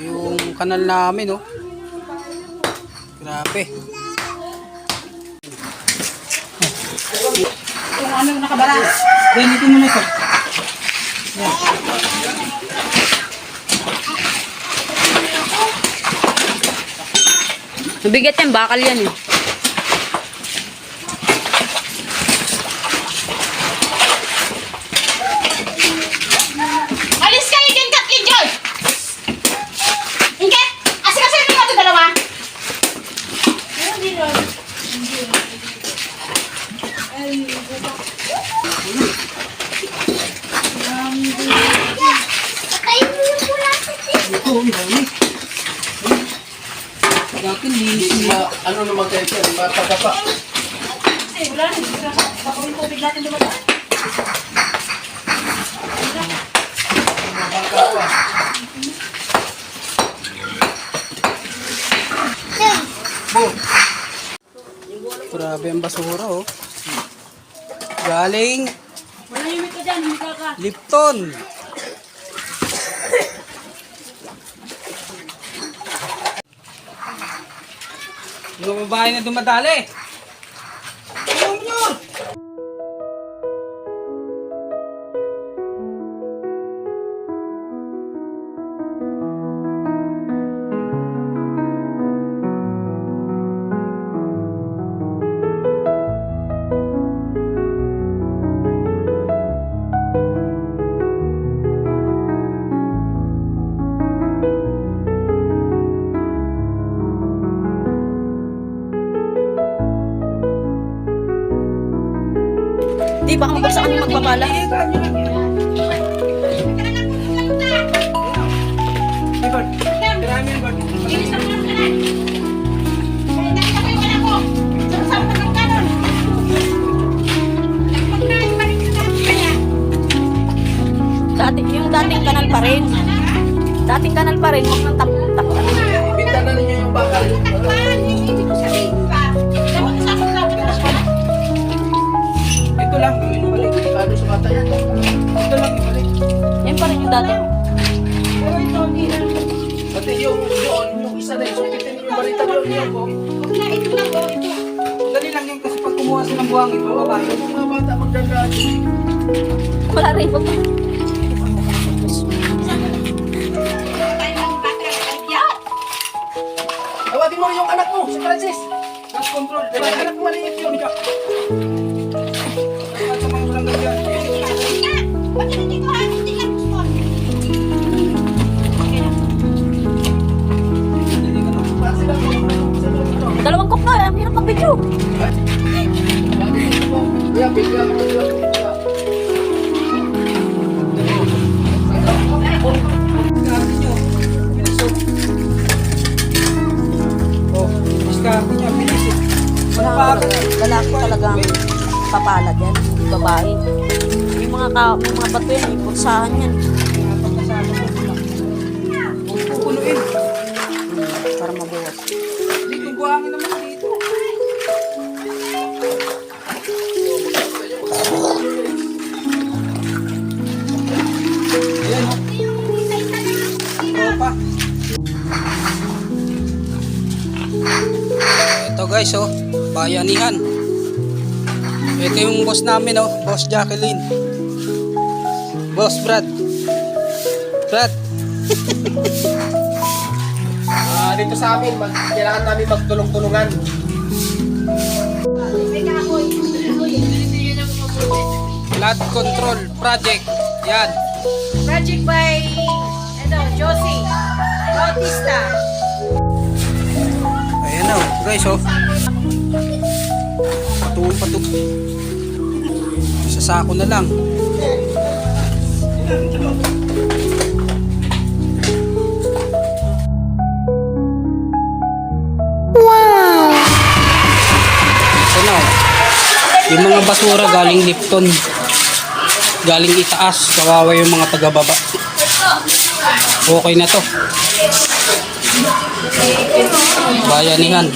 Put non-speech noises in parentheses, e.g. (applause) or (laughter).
yung kanal namin, oh. Grabe. Kung ano yung nakabara. Gamitin mo na ito. Mabigat yan, bakal yan eh. Alis kayo dyan, Kathleen Joy! Ingat! Asikasin mo ito dalawa! Ito, oh, dami. Dati linis nila. Ano naman kayo sir? Mapagapa. Eh, wala na. Baka yung tubig natin dumadaan. Grabe ang basura, oh. Galing Manahimik ka dyan, hindi ka ka. Lipton. Mga babae na dumadali. Nagpagkain pa rin sa kanya. Dati, yung dating kanal pa rin. Dating kanal pa rin, huwag nang tap tap Pinta na ninyo yung bakal. Yung doon, yung isa na yun. Yung balita doon niya po. Huwag na, ito lang, oh, ito. Dali lang yun kasi pag kumuha silang buhangin, bababa. Yung mga bata magdadaan. Wala rin ng yan. Tawagin mo yung anak mo, si Francis. Gas control. Diba, anak mo maliit yun. Dapat lalaki talagang papalad yan, babae. Yung mga, ka, yung mga bato yan, yung pursahan yan. Guys, oh. Bayanihan. Ito yung boss namin, oh. Boss Jacqueline. Boss Brad. Brad. (laughs) Ah, dito sa amin, mag, kailangan namin magtulong-tulungan. Flood Control Project. Yan. Project by, ano, Josie. Bautista. Na, oh. guys, oh. Patuon patuk. Sa sako na lang. Ito na, oh. Yung mga basura galing Lipton. Galing itaas. Kawawa yung mga taga-baba. Okay na to. Bayanihan.